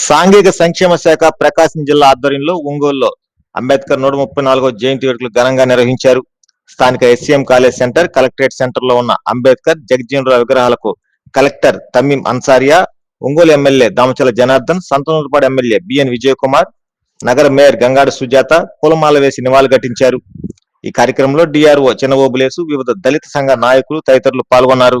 సాంఘిక సంక్షేమ శాఖ ప్రకాశం జిల్లా ఆధ్వర్యంలో ఒంగోలులో అంబేద్కర్ నూట ముప్పై నాలుగో జయంతి వేడుకలు ఘనంగా నిర్వహించారు. స్థానిక ఎస్సీఎం కాలేజ్ సెంటర్ కలెక్టరేట్ సెంటర్లో ఉన్న అంబేద్కర్ జగజ్జీవనరావు విగ్రహాలకు collector Tameem Ansariya Ongole MLA Damachala Janardhan Santhanurupadu MLA B N Vijay Kumar నగర మేయర్ గంగాడ సుజాత పూలమాల వేసి నివాళులర్పించారు ఈ కార్యక్రమంలో డిఆర్ఓ చిన్నబోబులేసు వివిధ దళిత సంఘ నాయకులు తదితరులు పాల్గొన్నారు.